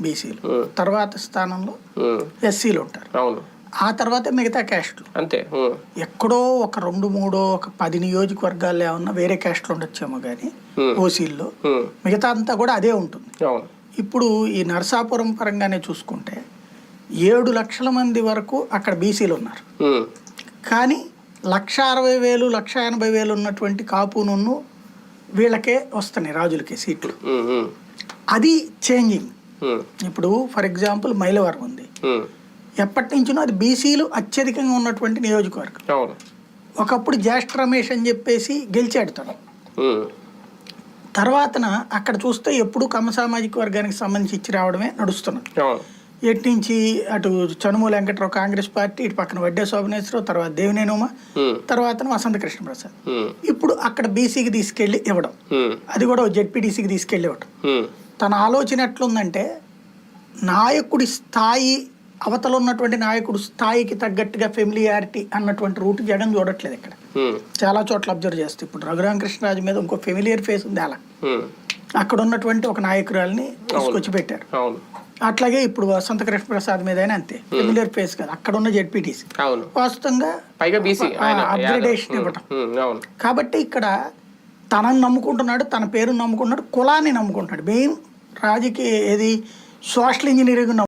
బీసీలు. తర్వాత స్థానంలో ఎస్సీలు ఉంటారు అవును. ఆ తర్వాత మిగతా క్యాస్టులు. అంతే. ఎక్కడో ఒక రెండు మూడో ఒక పది నియోజకవర్గాల్లో ఏమన్నా వేరే క్యాస్టులు ఉండొచ్చేమో కానీ. ఓసీల్లో మిగతా అంతా కూడా అదే ఉంటుంది. ఇప్పుడు ఈ నరసాపురం పరంగానే చూసుకుంటే ఏడు లక్షల మంది వరకు అక్కడ బీసీలు ఉన్నారు. కానీ లక్ష అరవై వేలు లక్ష ఎనభై వేలు ఉన్నటువంటి కాపునున్ను వీళ్ళకే వస్తున్నాయి రాజులకి సీట్లు. అది చేంజింగ్. ఇప్పుడు ఫర్ ఎగ్జాంపుల్ మైలవరం ఉంది. ఎప్పటి నుంచినో అది బీసీలు అత్యధికంగా ఉన్నటువంటి నియోజకవర్గం. ఒకప్పుడు జ్యేష్ఠ రమేష్ అని చెప్పేసి గెలిచాడు తను. తర్వాతన అక్కడ చూస్తే ఎప్పుడు కమ్మ సామాజిక వర్గానికి సంబంధించి ఇచ్చి రావడమే నడుస్తున్నది. అవును. ఎటు నుంచి అటు చనుమూల వెంకట్రావు కాంగ్రెస్ పార్టీ ఇటు పక్కన వడ్డే శోభనేశ్వరరావు తర్వాత దేవినేని ఉమ. ఉమ్, తర్వాత వసంత కృష్ణ ప్రసాద్ ఉమ్, ఇప్పుడు అక్కడ బీసీకి తీసుకెళ్ళి ఇవ్వడం. అది కూడా జెడ్పీటీసీకి తీసుకెళ్ళి ఇవ్వడం తన ఆలోచన ఎట్లుందంటే నాయకుడి స్థాయి అవతల ఉన్నటువంటి నాయకుడు స్థాయికి తగ్గట్టుగా ఫెమిలియారిటీ అన్నటువంటి రూట్ జగన్ చూడట్లేదు ఇక్కడ. చాలా చోట్ల అబ్జర్వ్ చేస్తే ఇప్పుడు రఘురామకృష్ణరాజు మీద ఇంకో ఫెమిలియర్ ఫేస్ ఉంది అలా. అక్కడ ఉన్నటువంటి ఒక నాయకురాల్ని తీసుకొచ్చి పెట్టారు. అట్లాగే ఇప్పుడు వసంత కృష్ణ ప్రసాద్ మీద అయినా అంతే. ఫెమిలియర్ ఫేస్ కాదు. అక్కడ ఉన్న జెడ్పీటీసీ వాస్తవంగా అప్గ్రేడేషన్. ఇవ్వటం. కాబట్టి ఇక్కడ తనని నమ్ముకుంటున్నాడు తన పేరుని నమ్ముకుంటున్నాడు కులాన్ని నమ్ముకుంటున్నాడు. మెయిన్ రాజకీయ ఏది? Social engineering